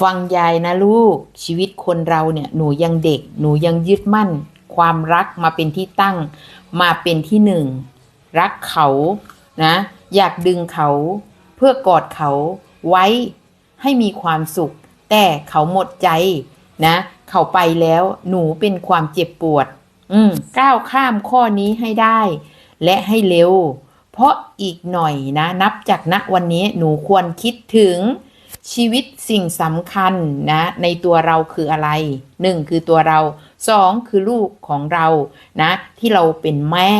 ฟังยายนะลูกชีวิตคนเราเนี่ยหนูยังเด็ก หนูยังยึดมั่น ความรักมาเป็นที่ตั้ง มาเป็นที่หนึ่ง รักเขานะ อยากดึงเขาเพื่อกอดเขาไว้ให้มีความสุข แต่เขาหมดใจนะ เขาไปแล้วหนูเป็นความเจ็บปวด อืมก้าวข้ามข้อนี้ให้ได้ และให้เร็ว เพราะอีกหน่อยนะ นับจากณวันนี้หนูควรคิดถึง ชีวิตสิ่งสำคัญนะในตัวเราคืออะไรหนึ่งคือตัวเราสองคือลูกของเรานะที่เราเป็นแม่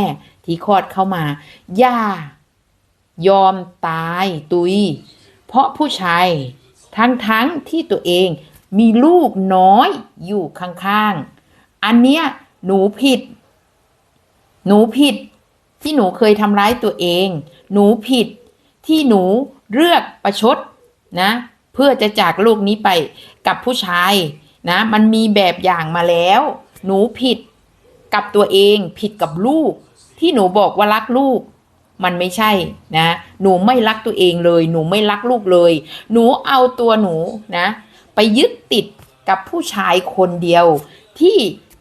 ที่คลอดเข้ามา ย่ายอมตายตุย เพราะผู้ชายทั้งๆที่ตัวเองมีลูกน้อยอยู่ข้างๆ อันเนี้ยหนูผิด หนูผิดที่หนูเคยทำร้ายตัวเอง หนูผิดที่หนูเลือกประชดนะ เพื่อจะจากโลกนี้ไปกับผู้ชายนะมันมีแบบอย่างมาแล้ว หนูผิดกับตัวเองผิดกับลูก ที่หนูบอกว่ารักลูก มันไม่ใช่นะ หนูไม่รักตัวเองเลย หนูไม่รักลูกเลย หนูเอาตัวหนูนะ ไปยึดติดกับผู้ชายคนเดียว ที่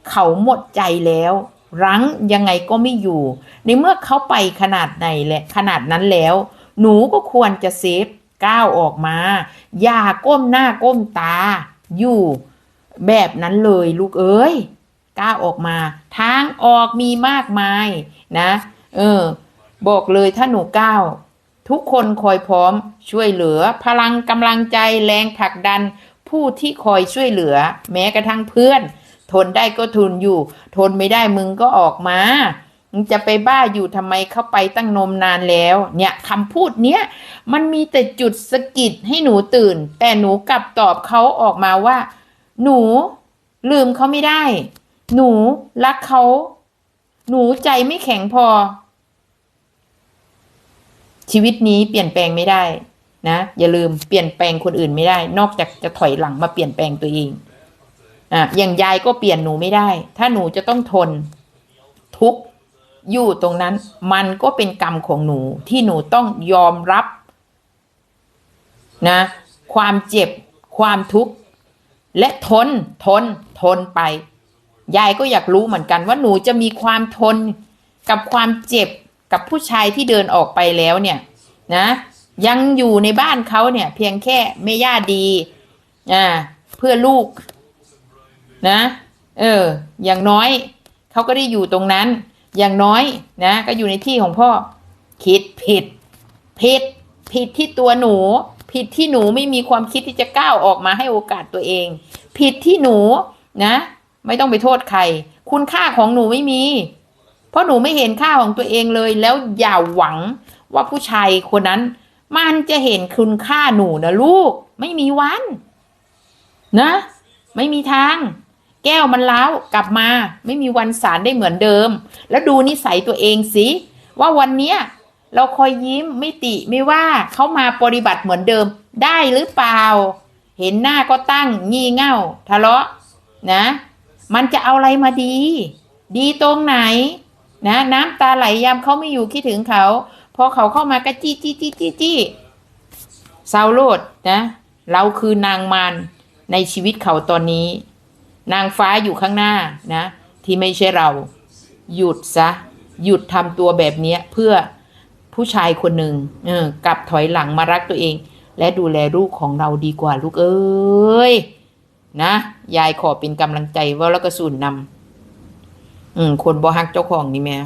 เขาหมดใจแล้ว รั้งยังไงก็ไม่อยู่ ในเมื่อเขาไปขนาดไหนแหละขนาดนั้นแล้ว หนูก็ควรจะเซฟ ก้าวออกมา อย่าก้มหน้าก้มตา อยู่แบบนั้นเลยลูกเอ้ยก้าวออกมา ทางออกมีมากมายนะ เออ บอกเลยถ้าหนูก้าวทุกคนคอยพร้อมช่วยเหลือ พลังกำลังใจแรงผลักดัน ผู้ที่คอยช่วยเหลือ แม้กระทั่งเพื่อน ทนได้ก็ทนอยู่ ทนไม่ได้มึงก็ออกมา มึงจะไปบ้าอยู่ทำไมเข้าไปตั้งนมนานแล้ว เนี่ยคำพูดเนี้ยมันมีแต่จุดสะกิดให้หนูตื่น แต่หนูกลับตอบเขาออกมาว่า หนูลืมเขาไม่ได้ หนูรักเขา หนูใจไม่แข็งพอ ชีวิตนี้เปลี่ยนแปลงไม่ได้นะอย่าลืมเปลี่ยนแปลงคนอื่นไม่ได้ นอกจากจะถอยหลังมาเปลี่ยนแปลงตัวเองอะอย่างยายก็เปลี่ยนหนูไม่ได้ ถ้าหนูจะต้องทน ทุกข์ อยู่ตรงนั้นมันก็เป็นกรรมของหนูที่หนูต้องยอมรับนะความเจ็บความทุกข์ และทนทนทนไป ยายก็อยากรู้เหมือนกันว่าหนูจะมีความทนกับความเจ็บกับผู้ชายที่เดินออกไปแล้วเนี่ยนะยังอยู่ในบ้านเขาเนี่ย เพียงแค่แม่ย่าดีอ่าเพื่อลูกนะ เออ อย่างน้อยเขาก็ได้อยู่ตรงนั้น อย่างน้อยนะก็อยู่ในที่ของพ่อ คิดผิด ผิด ผิดที่ตัวหนู ผิดที่หนูไม่มีความคิดที่จะก้าวออกมาให้โอกาสตัวเอง ผิดที่หนูนะ ไม่ต้องไปโทษใคร คุณค่าของหนูไม่มี เพราะหนูไม่เห็นค่าของตัวเองเลย แล้วอย่าหวังว่าผู้ชายคนนั้น มันจะเห็นคุณค่าหนูนะลูก ไม่มีวัน นะ ไม่มีทาง แก้วมันล้าวกลับมา ไม่มีวันสารได้เหมือนเดิม แล้วดูนิสัยตัวเองสิว่าวันเนี้ยเราคอยยิ้มไม่ติไม่ว่าเขามาปฏิบัติเหมือนเดิมได้หรือเปล่า เห็นหน้าก็ตั้งงี่เง่า ทะเลาะนะ มันจะเอาอะไรมาดี ดีตรงไหน นะน้ำตาไหลยามเขาไม่อยู่คิดถึงเขาพอเขาเข้ามาก็จี้จี้จี้จี้จี้เศร้าโลดนะ เราคือนางมารในชีวิตเขาตอนนี้ นางฟ้าอยู่ข้างหน้านะ ที่ไม่ใช่เรา หยุดซะ หยุดทำตัวแบบนี้เพื่อผู้ชายคนหนึ่งเออกลับถอยหลังมารักตัวเอง และดูแลลูกของเราดีกว่าลูกเอ้ยนะ ยายขอเป็นกำลังใจว่าแล้วก็สูนนำอืมคนบ่ฮักเจ้าของนี่แม่